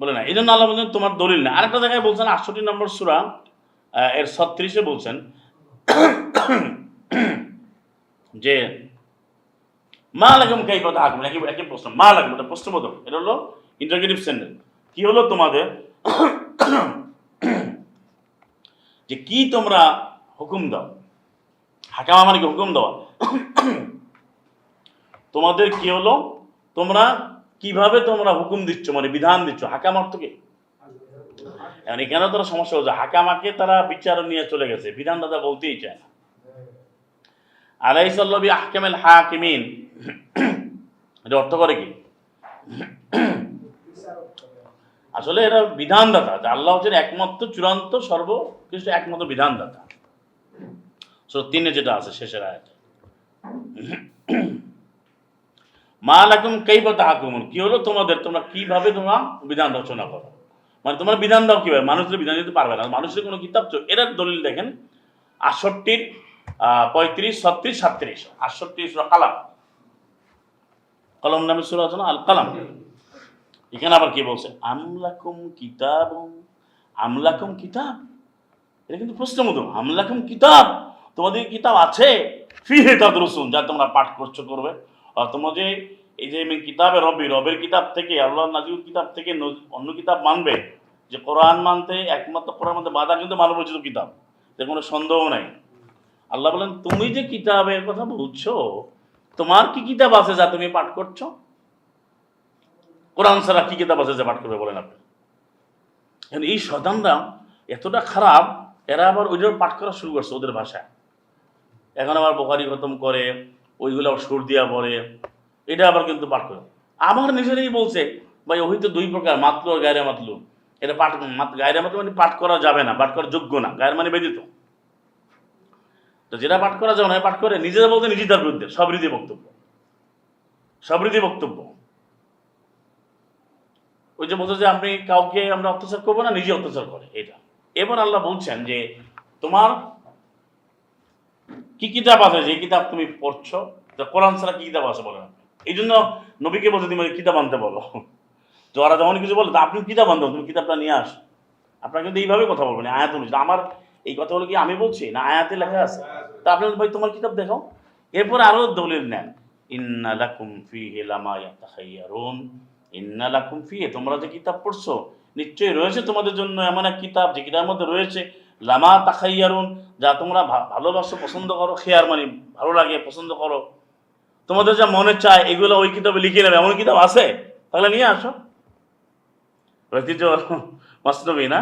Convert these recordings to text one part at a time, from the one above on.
বলে না এই জন্য আল্লাহ বলছেন তোমার দলিল না আরেকটা জায়গায় বলছেন, আটষট্টি নম্বর সুরা এর ছত্রিশে বলছেন, যে, মা লাগম কাই কথা হাকুম একই একই প্রশ্ন, মা লাগম এটা প্রশ্নবোধক, এটা হলো ইন্টারগেটিভ সেন্টেন্স কি হলো তোমাদের? যে কি তোমরা হুকুম দাও? হাকামা মানে কি হুকুম দেওয়া? তোমাদের কি হলো? তোমরা কীভাবে তোমরা হুকুম দিচ্ছ? মানে বিধান দিচ্ছ? হাকাম অর্থ কি? এখন এখানে তারা সমস্যা হচ্ছে হাকামাকে তারা বিচার নিয়ে চলে গেছে। বিধান দাদা বলতেই চায় না। আলাইসাল্লবি আহকামেল হাকিমিন। এটা অর্থ করে কি? আসলে এরা বিধানদাতা। যে আল্লাহ হচ্ছেন একমাত্র চূড়ান্ত, সর্বকৃষ্ট একমাত্র বিধানদাতা। সো তিনে যেটা আছে শেষের আয়াতে। মা লাকুম কাইফা তাহকুমুন। কি হলো তোমাদের? তোমরা কীভাবে তোমরা বিধান রচনা করো? মানে তোমরা বিধান দাও কীভাবে? মানুষের বিধান দিতে পারবে না, মানুষের কোনো কিতাব এটার দলিল দেখেন, আটষট্টির পঁয়ত্রিশ, ছত্রিশ, সাতত্রিশ। আটষট্টি কালাম। কলম নামে সুরা আছে না আল কালাম। এখানে আবার কি বলছে? আমলাকুম কিতাব আমলাকুম কিতাব। এটা কিন্তু প্রশ্নবোধক আমলাকুম কিতাব। তোমাদের কিতাব আছে? ফিহে তাদরুসুন, যা তোমরা পাঠ করছ, করবে। আর তোমরা যে এই যে কিতাবে রবি, রবের কিতাব থেকে আল্লাহ নাজিউল কিতাব থেকে অন্য কিতাব মানবে, যে কোরআন মানতে একমাত্র কোরআন মানতে বাধা কিন্তু মানবরচিত কিতাব। এতে কোনো সন্দেহ নাই। আল্লাহ বলেন, তুমি যে কিতাবের কথা বলছো, তোমার কি কিতাব আছে যা তুমি পাঠ করছ? কোরআন ছাড়া কি কিতাব আছে যা পাঠ করবে বলেন আপনি। এই শতানরা এতটা খারাপ, এরা আবার ওইটার পাঠ করা শুরু করছে ওদের ভাষায়। এখন আবার বোখারি খতম করে ওইগুলো আবার সুর দিয়া পড়ে এটা আবার কিন্তু পাঠ করে। আমার নিজেরই বলছে, ভাই, ওই তো দুই প্রকার মাতলু আর গায়রা মাতলু। এটা পাঠ গায়রা মাতলু মানে পাঠ করা যাবে না, পাঠ করা যোগ্য না। গায়ের মানে বেদিত তো যেটা পাঠ করা যাবে না পাঠ করে নিজেরা বলতে নিজেই তার বিরুদ্ধে, সব রীতি বক্তব্য। সব রীতি বক্তব্য। ওই যে বলছে যে আপনি কাউকে আমরা অত্যাচার করব না, নিজে অত্যাচার করে। এটা। এবার আল্লাহ বলছেন যে, তোমার কি কিতাব আছে? যে কিতাব তুমি পড়ছো কোরআন ছাড়া কি কিতাব আছে বলেন আপনি? এই জন্য নবীকে বলছে, তুমি কিতাব আনতে বলো। তো ওরা যখন কিছু বলে, তা আপনি কিতাব আনতে তুমি কিতাবটা নিয়ে আস। আপনার কিন্তু এইভাবে কথা বলবেন আয়াত অনুযায়ী আমার এই কথা হলো কি আমি বলছি? না আয়াতে লেখা আছে? তা আপনি ভাই, তোমার কিতাব দেখাও। এরপর আরও দলিল নেন, ইন্না লাকুম ফিহি লামা ইয়াতাখাইয়ারুন। ইন্না লাকুম ফিহি, তোমরা যে কিতাব পড়ছো, নিশ্চয়ই রয়েছে তোমাদের জন্য এমন এক কিতাব, যে কিতাবের মধ্যে রয়েছে লামা তাখাইয়ারুন যা তোমরা ভালোবাসো পছন্দ করো খেয়ার মানে ভালো লাগে পছন্দ করো। তোমাদের যা মনে চায় এগুলো ওই কিতাবে লিখে নেবে। এমন কিতাব আছে? তাহলে নিয়ে আসো। ঐতিহ্য মস্তবি না?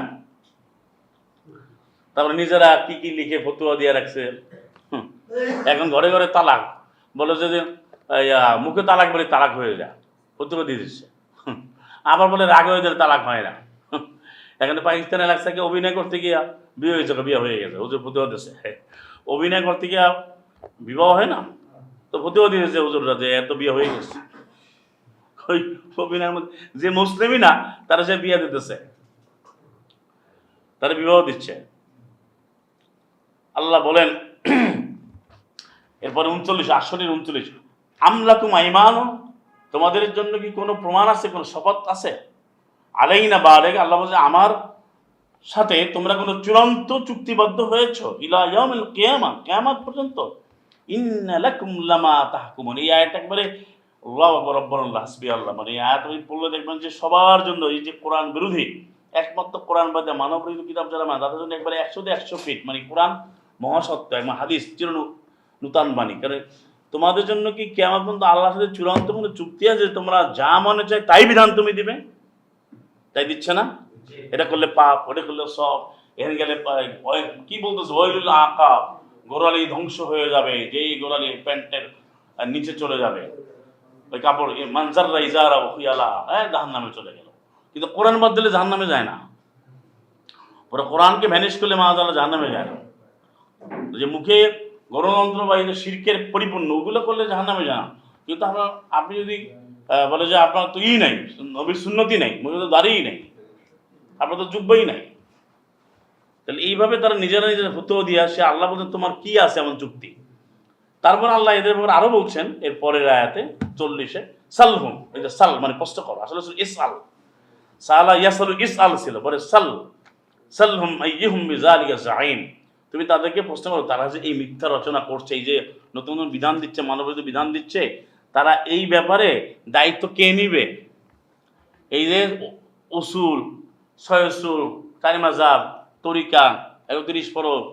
তারপরে নিজেরা কি কি লিখে ফতুয়া দিয়ে রাখছে? এখন ঘরে ঘরে তালাক। বলে যে যে, মুখে তালাক বলে তালাক হয়ে যায়। ফতুয়া দিয়ে দিচ্ছে। আবার বলে রাগ হয়ে গেলে তালাক হয় না। এখানে পাকিস্তান এলাকা থেকে অভিনয় করতে গিয়া। বিয়ে হয়েছে বিয়ে হয়ে গেছে। হুজুর ফতুয়া দিচ্ছে অভিনয় করতে গিয়া বিবাহ হয় না? তো ফতুয়া দিয়েছে হুজুররা যে এত বিয়ে হয়ে গেছে। ওই অভিনয়ের মধ্যে যে মুসলিমই না, তারা সে বিয়ে দিতেছে। তারা বিবাহ দিচ্ছে। আল্লাহ বলেন, এরপরে উনচল্লিশ আটষট্টির উনচল্লিশ। আমলাকুম আইমানু, তোমাদের জন্য কি কোনো প্রমাণ আছে, কোনো শপথ আছে? আলাই না বারেক আল্লাহ বলছে, আমার সাথে তোমরা কোনো চূড়ান্ত চুক্তিবদ্ধ হয়েছ? ইলা ইয়াউমিল কিয়ামা, কিয়ামত পর্যন্ত। ইন্না লাকুম লামা তাহকুমুন। এই আয়াতটা একবারে আল্লাহু আকবার রব্বানুল্লাহ হাসবি আল্লাহ মানে এই আয়াত পড়লে দেখবেন যে সবার জন্য এই যে কোরআন বিরোধী, একমাত্র কোরআন বাদে মানব বিরোধী কিতাব যারা মানে তাদের জন্য একবারে একশোতে একশো ফিট মানে কোরআন মহাসত্য একদম হাদিস চির নূতন বাণী। কারণ তোমাদের জন্য কি কেমন পর্যন্ত আল্লাহর সাথে চূড়ান্ত কোনো চুক্তি আছে তোমরা যা মনে চায় তাই বিধান তুমি দিবে? তাই দিচ্ছে না? এটা করলে পাপ, ওটা করলে সব। এখানে গেলে কি বলতেছে? ওইলুল আঁকা গোড়ালি ধ্বংস হয়ে যাবে, যেই গোড়ালি প্যান্টের নিচে চলে যাবে। ওই কাপড় মানজাররা ইজারা হুইয়ালা হ্যাঁ জাহান নামে চলে গেল। কিন্তু কোরআন বাদ দিলে জাহান নামে যায় না। ওরা কোরআনকে ম্যানেজ করলে মা মাহাজালা জাহান নামে যায় না। যে মুখে গণতন্ত্র বা এই শির্কের পরিপূর্ণ, ওগুলো করলে জাহান নামে যায় না। কিন্তু আপনার আপনি যদি বলে যে আপনার তো ই নাই, নবীর সুন্নতি নাই, মুখে তো দাঁড়িয়েই নাই। আপনার তো যুব্বই নাই। তাহলে এইভাবে তারা নিজেরা নিজেরা ফতুয়া দিয়ে আসে আল্লাহ বলছেন, তোমার কি আছে এমন চুক্তি তারপর আল্লাহ এদের ব্যাপারে আরও বলছেন, এর পরের আয়াতে চল্লিশে, সালহুম এই যে সাল মানে কষ্ট করো, আসলে ইস আল সালা ইয়াসালু ইস আল ছিল, পরে সাল। সালহুম জাইম তুমি তাদেরকে প্রশ্ন করো, তারা যে এই মিথ্যা রচনা করছে, এই যে নতুন নতুন বিধান দিচ্ছে মানববিধ বিধান দিচ্ছে, তারা এই ব্যাপারে দায়িত্ব কে নিবে? এই যে উসুল ছয়সুল কারিমাজাব তরিকা, একত্রিশ ফরজ,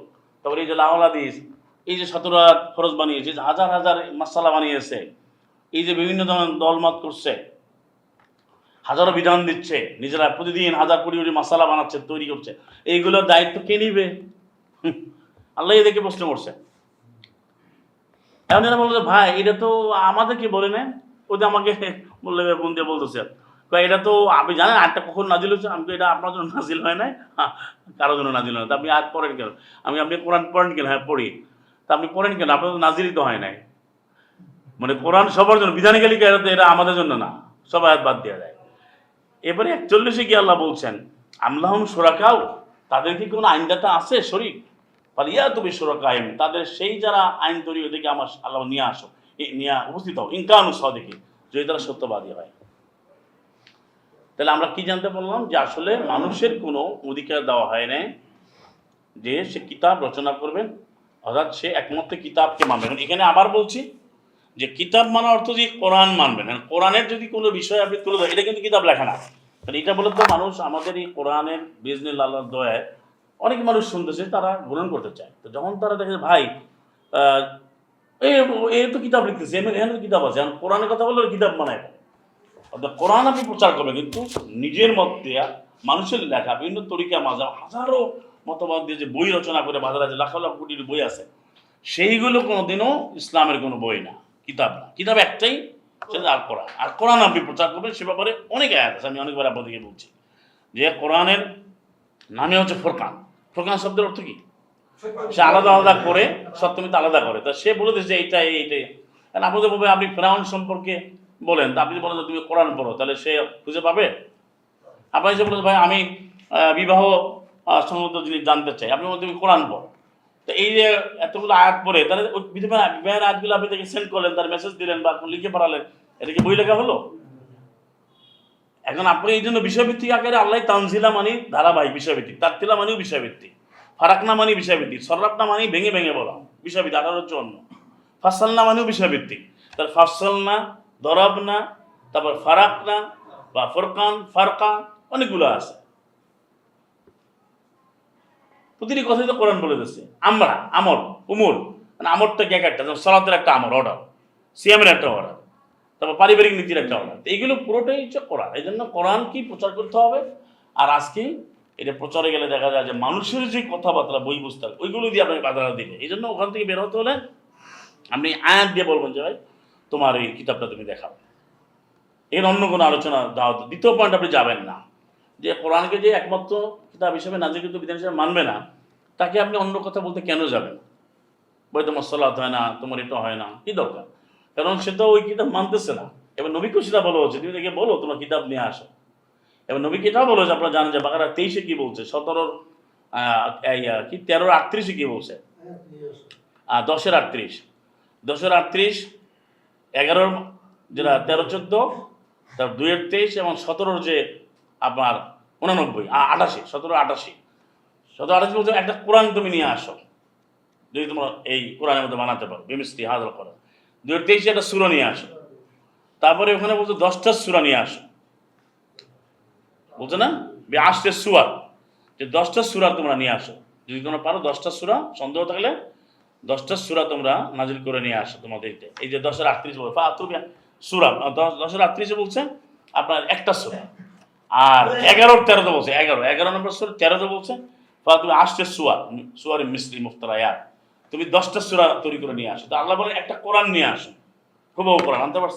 তারপরে এই যে লাহলাদিস এই যে সতেরো হাত ফরজ বানিয়েছে যে হাজার হাজার মাসালা বানিয়েছে, এই যে বিভিন্ন ধরনের দলমত করছে, হাজারো বিধান দিচ্ছে, নিজেরা প্রতিদিন হাজার কোটি কোটি মশালা বানাচ্ছে, তৈরি করছে এইগুলোর দায়িত্ব কে নিবে? আল্লাহ এদেরকে প্রশ্ন করছে। এখন এরা বলছে ভাই, এটা তো আমাদেরকে বলে নেন ওদের আমাকে বললে বোন দিয়ে বলতেছে। কয়, এটা তো আপনি জানেন আটটা কখন নাজিল হচ্ছে আমি এটা আপনার জন্য নাজিল হয় নাই। কারোর জন্য নাজিল হয় না। আপনি আর পড়েন কেন? আমি আপনি কোরআন পড়েন কেন? হ্যাঁ পড়ি। তা আপনি পড়েন কেন? আপনার তো নাজিলই তো হয় নাই। মানে কোরআন সবার জন্য বিধানিকালী এটা আমাদের জন্য না। সব আয়াত বাদ দেওয়া যায়। এবারে একচল্লিশে গিয়ে আল্লাহ বলছেন আমলাহম সোরাকাও তাদের কি কোনো আইনদাতা আছে শরীর পালিয়া তুমি সোরাকায়েম তাদের সেই যারা আইন তৈরি ওদেরকে আমার আল্লাহ নিয়ে আসো নিয়ে উপস্থিত হও। ইনকানু সদিকে যদি তারা সত্যবাদী হয়। তাহলে আমরা কি জানতে পারলাম যে আসলে মানুষের কোনো অধিকার দেওয়া হয় না যে সে কিতাব রচনা করবেন, অর্থাৎ সে একমাত্র কিতাবকে মানবেন এখানে আবার বলছি যে কিতাব মানা অর্থ যে কোরআন মানবেন। কোরআনের যদি কোনো বিষয় আপনি তুলে ধরেন, এটা কিন্তু কিতাব লেখা না। কারণ এটা বলে তো মানুষ আমাদের এই কোরআনের বিজনেস আল্লাহর দয়ায় অনেক মানুষ শুনতেছে, তারা গ্রহণ করতে চায়। তো যখন তারা দেখে ভাই এ তো কিতাব লিখতেছে এখানে কিতাব আছে। কোরআনের কথা বললে কিতাব বানায় অর্থাৎ কোরআন আপনি প্রচার করবেন, কিন্তু নিজের মধ্যে মানুষের লেখা, বিভিন্ন তরিকা মাজা হাজারো মতবাদ দিয়ে যে বই রচনা করে বাজারে যে লাখ লাখ কোটির বই আছে, সেইগুলো কোনোদিনও ইসলামের কোনো বই না, কিতাব না। কিতাব একটাই, সেটা আর কোরআন। আর কোরআন আপনি প্রচার করবেন, সে ব্যাপারে অনেক আয়াত আছে, আমি অনেকবার আপনাদেরকে বলছি। যে কোরআনের নামে হচ্ছে ফোরকান। ফোরকান শব্দের অর্থ কি? সে আলাদা আলাদা করে সপ্তমীতে আলাদা করে। তা সে বলে দিচ্ছে এইটা এইটাই। কারণ আপনাদের বলবে আপনি ফেরাউন সম্পর্কে বলেন আপনি বলেন তুমি কোরআন পড়ো, তাহলে সে খুঁজে পাবে? আপনি এসে বলেন ভাই, আমি বিবাহ সংক্রান্ত জিনিস জানতে চাই। আপনি বলেন তুমি কোরআন পড়ো। তো এই যে এতগুলো আয়াত পড়ে, তাহলে বিধবা, বিবাহের আয়াতগুলো আপনি তাকে সেন্ড করলেন, তার মেসেজ দিলেন বা আপনি লিখে পাঠালেন, এটা কি বই লেখা হলো? এখন আপনি এই জন্য বিষয়ভিত্তিক আকারে আল্লাহ তানজিলা মানি ধারাবাহিক বিষয়ভিত্তিক, তাত্তিলা মানেও বিষয়ভিত্তিক, ফারাকনা মানি বিষয়ভিত্তিক, সর্রাপনা মানি ভেঙে ভেঙে বলা, বিষয়ভিত্তিক, আঠারোর জন্য ফাসালনা মানেও বিষয়ভিত্তিক। তার ফাসলনা দরবনা, তারপর ফারাকনা, বা ফরকান ফারকা অনেকগুলো আছে। প্রতিটি কথাই তো কোরআন বলে দিচ্ছে। আমরা আমর উমর মানে আমরটা কি একটা? যেমন সলাতের একটা আমর অর্ডার সিএমের একটা অর্ডার তারপর পারিবারিক নীতির একটা অর্ডার এইগুলো পুরোটাই হচ্ছে কোরআন। এই জন্য কোরআন কি প্রচার করতে হবে? আর আজকে এটা প্রচারে গেলে দেখা যায় যে মানুষের যে কথাবার্তা, বই পুস্তক, ওইগুলো দিয়ে আপনাকে বাধা দিবে। এই জন্য ওখান থেকে বের হতে হলে আপনি আয়াত দিয়ে বলবেন যে ভাই তোমার এই কিতাবটা তুমি দেখাও। এর অন্য কোনো আলোচনা দাও। দ্বিতীয় পয়েন্ট আপনি যাবেন না। যে কোরআনকে যে একমাত্র কিতাব হিসেবে নাজিকৃত বিধান হিসেবে মানবে না তাকে আপনি অন্য কথা বলতে কেন যাবেন? বই তোমার সলাৎ হয় না তোমার এটা হয় না কি দরকার? কারণ সে তো ওই কিতাব মানতেছে না। এবার নবীকেও সেটা বলা হচ্ছে তুমি দেখে বলো তোমার কিতাব নিয়ে আসো। এবার নবীকে এটাও বলো যে আপনারা জানেন যে বাকারা তেইশে কি বলছে সতেরোর কি তেরোর আটত্রিশে কি বলছে? আর দশের আটত্রিশ। দশের আটত্রিশ এগারোর যেটা তেরো চোদ্দ, তার দুইয়ের তেইশ এবং সতেরোর যে আপনার উনানব্বই আটাশি, সতেরো আটাশি। সতেরো, আটাশি বলছে একটা কোরআন তুমি নিয়ে আসো। যদি তোমরা এই কোরআনের মধ্যে বানাতে পারো, বেমিস্তি হাজার করো। দুইয়ের তেইশে একটা সুরা নিয়ে আসো। তারপরে ওখানে বলছে দশটা সুরা নিয়ে আসো। বলছে না? আসতে সুয়ার যে দশটা সুরা তোমরা নিয়ে আসো। যদি তোমরা পারো দশটা সুরা, সন্দেহ থাকলে দশটা সুরা তোমরা নাজিল করে নিয়ে আসো তোমাদেরকে এই যে দশের আটত্রিশ বলবে সুরা দশ- দশের আটত্রিশে বলছে আপনার একটা সুরা। আর এগারোর তেরোতে বলছে, এগারো। এগারো নম্বর সুরা তেরোতে বলছে তুমি আসতে সুয়ার সুয়ারে মিস্ত্রি মুফতারায়াত তুমি দশটা সুরা তৈরি করে নিয়ে আসো। তো আল্লাহ বলে একটা কোরআন নিয়ে আসো। খুব কোরআন, আনতে পারছ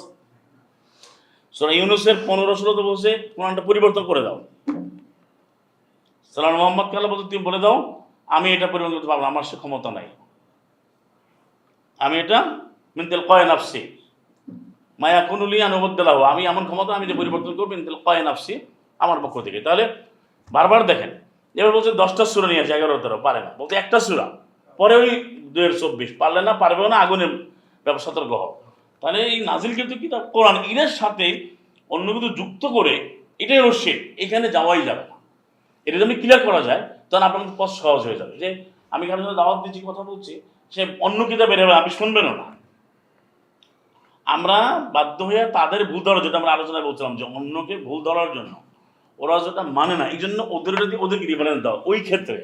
সুরা ইউনুসের পনেরো ষোলোতে বলছে, কোরআনটা পরিবর্তন করে দাও। সালাম মোহাম্মদ কাল্লা বলতে তুমি বলে দাও, আমি এটা পরিবর্তন করতে পারব আমার সে ক্ষমতা নাই। আমি এটা মিনতেল কয় নাফসি। মায়া কুনুলি আনুবদ্দালাহ আমি এমন ক্ষমতা, আমি যে পরিবর্তন করব মিনতেল কয় নাফসি আমার পক্ষ থেকে। তাহলে বারবার দেখেন, এবার বলছে দশটা সুরা নিয়ে আসে, এগারো, তেরো, পারে না। বলতে একটা সুরা, পরে ওই দুয়ের চব্বিশ। পারলে না পারবেও না, আগুনের ব্যাপার সতর্ক হও। তাহলে এই নাজিলকৃত কিতাব কোরআন ইনের সাথে অন্য কিছু যুক্ত করে এটাই শেখ এখানে যাওয়াই যাবে না। এটা যদি ক্লিয়ার করা যায় তখন আপনার কিন্তু পথ সহজ হয়ে যাবে যে, আমি সাথে দাওয়াত দিচ্ছি, কথা বলছি সে অন্য কিতাব বের আপনি শুনবেনও না। আমরা বাধ্য হয়ে তাদের ভুল ধরার যেটা আমরা আলোচনা করছিলাম যে অন্যকে ভুল ধরার জন্য। ওরা যেটা মানে না, এই জন্য ওদের যদি ওদেরকে রিফারেন্স দাও, ওই ক্ষেত্রে।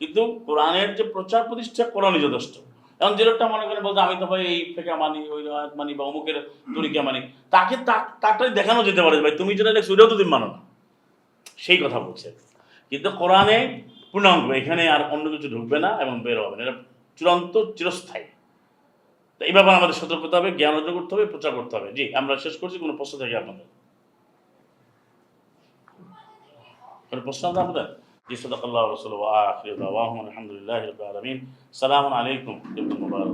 কিন্তু কোরআনের যে প্রচার প্রতিষ্ঠা কোরআনই যথেষ্ট এখন যে লোকটা মনে করে বলতে আমি তো ভাই এই ফেকা মানি, ওই মানি বা অমুকের তরিকা মানি। তাকে তারটাই দেখানো যেতে পারে ভাই, তুমি যেটা দেখছ, ওইটাও তো তুমি মানো না। সেই কথা বলছে। কিন্তু কোরআনে পূর্ণাঙ্গ, এখানে আর অন্য কিছু ঢুকবে না এবং বের হবে না। এটা চূড়ান্ত চিরস্থায়ী। তো এই ব্যাপারে আমাদের সতর্ক করতে হবে, জ্ঞান অর্জন করতে হবে, প্রচার করতে হবে। জি, আমরা শেষ করছি, কোনো প্রশ্ন থাকে আপনাদের কোনো প্রশ্ন আছে আপনাদের জি, সদাকাল্লাহ রসুল আখির দাওয়াহুম সালাম রাব্বিল আলাইকুম মুবারক।